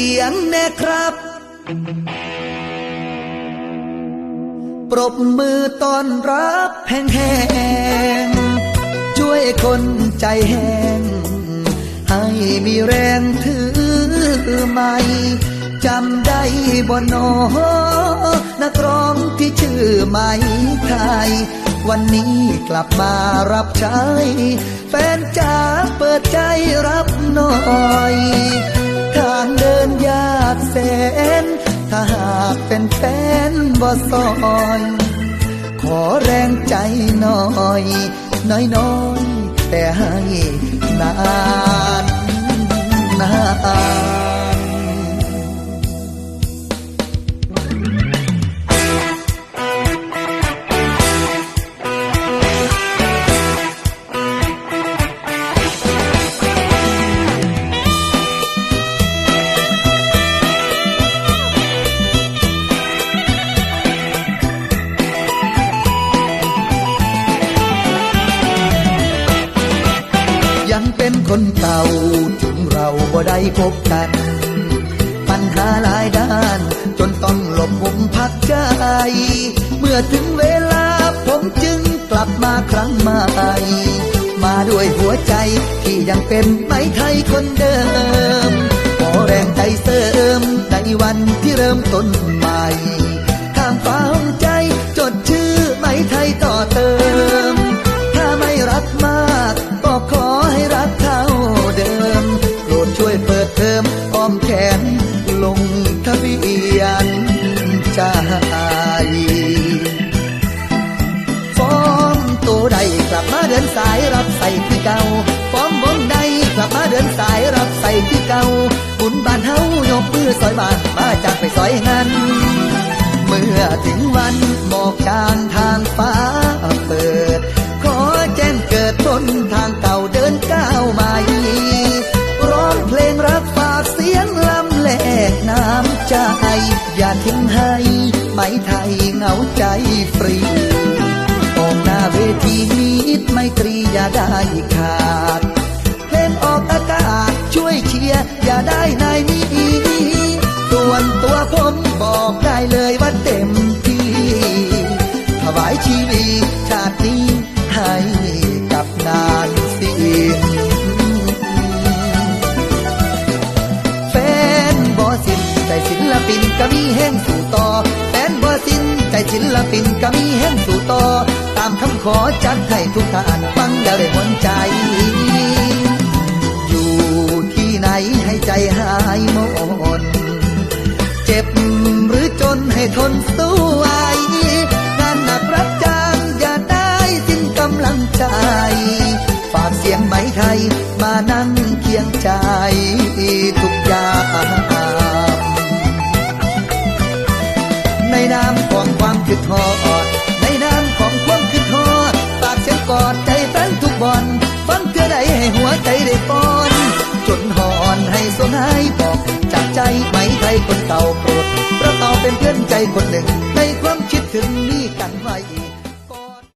ียงแน่ครับ ปรบมือต้อนรับแห้งแหงๆช่วยคนใจแห้ง ให้มีแรงถือไม้จำได้บ่นอนักร้องที่ชื่อไหม้ไทย วันนี้กลับมารับใช้ แฟนจ๋าเปิดใจรับหน่อย ซอย ขอแรงใจหน่อย น้อยน้อยแต่ให้นานนาน คนเก่าถึงเราบ่ได้พบกัน ปัญหาหลายด้าน จนต้องหลบมุมพักใจ เมื่อถึงเวลาผมจึงกลับมาครั้งใหม่มาด้วยหัวใจที่ยังเป็นไม้ไทยคนเดิมขอแรงใจเสริมในวันที่เริ่มต้นใหม่ ใจฟอมตัวใดกลับมาเดินสายรับใส่ที่เก่าฟอมวงใดกลับมาเดินสายรับใส่ที่เก่าบุญบานเฮายกมือซอยบานมาจากไปซอยงานเมื่อถึงวันหมอกจางทางฟ้าเปิด ขอแจ้งเกิดบนทางเก่าเดินก้าวใหม่ร้องเพลงรักฝากเสียงลำแหลกน้ำใจ อย่าทิ้งให้ ไหมไทยเหงาใจฟรีออกหน้าเวทีมิตรไมตรีอย่าได้ขาด เพลงออกอากาศช่วยเชียร์อย่าได้นายนี้ส่วนตัวผมบอกได้เลยว่าเต็มที่ถวายชีวิตชาตินี้ให้กับงานศิแฟนบอสินใจศิลปินก็มีแห้งสู่ต่อ นบอสินใจศิลปินก็มีแห้งสู่ต่อ ตามคำขอจัดให้ทุกท่านฟังแล้วได้หวนใจ อยู่ที่ไหนให้ใจหายหมนเจ็บหรือจนให้ทนสู้ไหวงานหนักรับจ้างอย่าได้สิ้นกำลังใจ ฝากเสียงไหมไทยมานั่งเคียงใจทุก บอกจากใจไหมไทยคนเก่าโปรดเพราะเราเป็นเพื่อนใจคนหนึ่ง